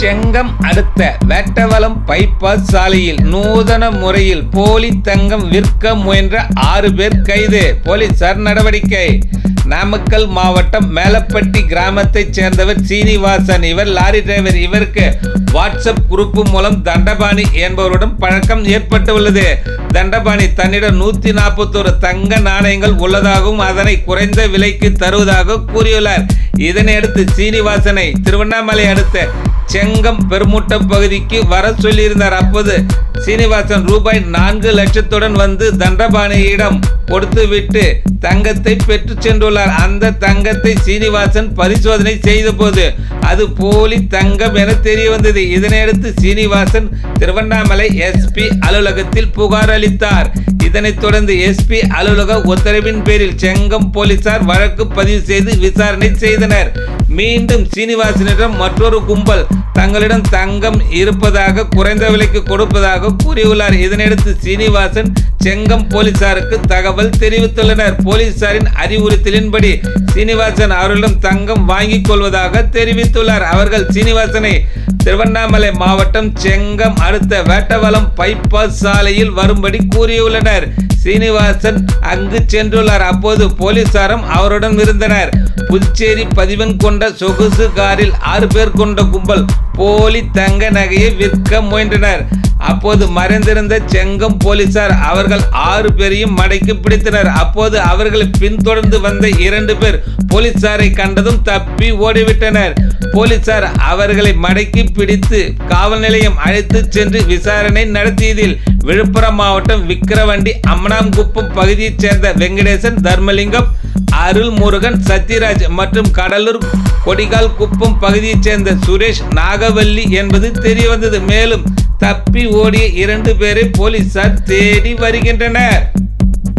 செங்கம் அடுத்த வேட்டவலம் பைபாஸ் சாலையில் நூதன முறையில் போலி தங்கம் விற்க முயன்ற ஆறு பேர் கைது. போலீசார் நடவடிக்கை. நாமக்கல் மாவட்டம் மேலப்பட்டி கிராமத்தைச் சேர்ந்தவர் சீனிவாசன். இவர் லாரி டிரைவர். இவருக்கு வாட்ஸ்அப் குரூப் மூலம் தண்டபாணி என்பவருடன் பழக்கம் ஏற்பட்டுள்ளது. தண்டபாணி தன்னிடம் நூத்தி நாற்பத்தோரு தங்க நாணயங்கள் உள்ளதாகவும் அதனை குறைந்த விலைக்கு தருவதாக கூறியுள்ளார். இதனையடுத்து சீனிவாசனை திருவண்ணாமலை அடுத்த செங்கம் பெருமூட்டம் பகுதிக்கு வர சொல்லியிருந்தார். அப்போது சீனிவாசன் ரூபாய் நான்கு லட்சத்துடன் வந்து தண்டபாணியிடம் கொடுத்துவிட்டு தங்கத்தை பெற்று சென்றுள்ளார். அந்த தங்கத்தை சீனிவாசன் பரிசோதனை செய்தபோது அது போலி தங்கம் என தெரிய வந்தது இதனையடுத்து சீனிவாசன் திருவண்ணாமலை எஸ்பி அலுவலகத்தில் புகார் அளித்தார். இதனைத் தொடர்ந்து எஸ்பி அலுவலக உத்தரவின் பேரில் செங்கம் போலீசார் வழக்கு பதிவு செய்து விசாரணை செய்தனர். மீண்டும் சீனிவாசனிடம் மற்றொரு கும்பல் தங்களிடம் தங்கம் இருப்பதாக குறைந்த விலைக்கு கொடுப்பதாக கூறியுள்ளார். இதனையடுத்து சீனிவாசன் செங்கம் போலீசாருக்கு தகவல் தெரிவித்துள்ளனர். போலீசாரின் அறிவுறுத்தலின்படி சீனிவாசன் அவர்களிடம் தங்கம் வாங்கிக் கொள்வதாக தெரிவித்துள்ளார். அவர்கள் சீனிவாசனை திருவண்ணாமலை மாவட்டம் செங்கம் அடுத்த வேட்டவலம் பைபாஸ் சாலையில் வரும்படி கூறியுள்ளனர். சீனிவாசன் அங்கு சென்றுள்ளார். அப்போது போலீசாரும் அவருடன் இருந்தனர் புதுச்சேரி பதிவன் கொண்ட சொகுசு காரில் ஆறு பேர் கொண்ட கும்பல் போலி தங்க நகையை விற்க முயன்றனர். அப்போது மறைந்திருந்த செங்கம் போலீசார் அவர்கள் ஆறு பேரையும் மடக்கி பிடித்தனர். அப்போது அவர்களை பின்தொடர்ந்து வந்த இரண்டு பேர் போலீசாரை கண்டதும் தப்பி ஓடிவிட்டனர். போலீசார் அவர்களை மடக்கி பிடித்து காவல் நிலையம் அழைத்து சென்று விசாரணை நடத்தியதில் விழுப்புரம் மாவட்டம் விக்கிரவண்டி அம்மனாம்குப்பம் பகுதியைச் சேர்ந்த வெங்கடேசன் தர்மலிங்கம் அருள் முருகன் சத்யராஜ் மற்றும் கடலூர் கொடிகால் குப்பம் பகுதியைச் சேர்ந்த சுரேஷ் நாகவல்லி என்பது தெரியவந்தது. மேலும் தப்பி ஓடிய இரண்டு பேரை போலீசார் தேடி வருகின்றனர்.